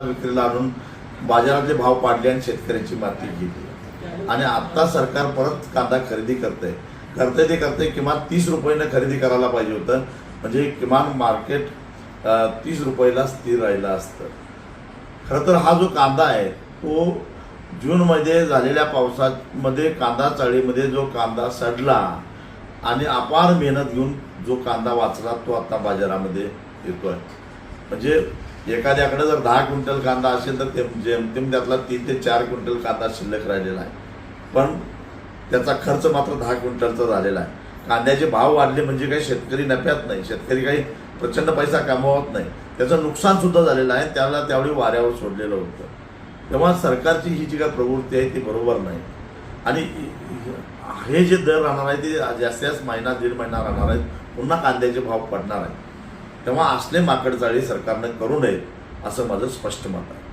विक्रीला आणून बाजारातले भाव पाडले आणि शेतकऱ्याची माती घेतली. आणि आता सरकार परत कांदा खरेदी करतंय. करते ते करते किमान तीस रुपयानं खरेदी करायला पाहिजे होतं. म्हणजे किमान मार्केट तीस रुपयाला स्थिर राहिलं असतं. खरं तर हा जो कांदा आहे तो जूनमध्ये झालेल्या पावसामध्ये कांदा चाळीमध्ये जो कांदा सडला आणि अपार मेहनत घेऊन जो कांदा वाचला तो आता बाजारामध्ये येतोय. म्हणजे एखाद्याकडे जर दहा क्विंटल कांदा असेल तर ते म्हणजे जेमतेम त्यातला तीन ते चार क्विंटल कांदा शिल्लक राहिलेला आहे. पण त्याचा खर्च मात्र दहा क्विंटलचा झालेला आहे. कांद्याचे भाव वाढले म्हणजे काही शेतकरी नफ्यात नाही. शेतकरी काही प्रचंड पैसा कमावत नाही. त्याचं नुकसानसुद्धा झालेलं आहे. त्याला त्यावेळी वाऱ्यावर सोडलेलं होतं. तेव्हा सरकारची ही जी काय प्रवृत्ती आहे ती बरोबर नाही. आणि हे जे दर राहणार आहे ते जास्तीत जास्त महिना दीड महिना राहणार आहेत. पुन्हा कांद्याचे भाव पडणार आहेत. तेव्हा असले माकडचाळी सरकारनं करू नये असं माझं स्पष्ट मत आहे.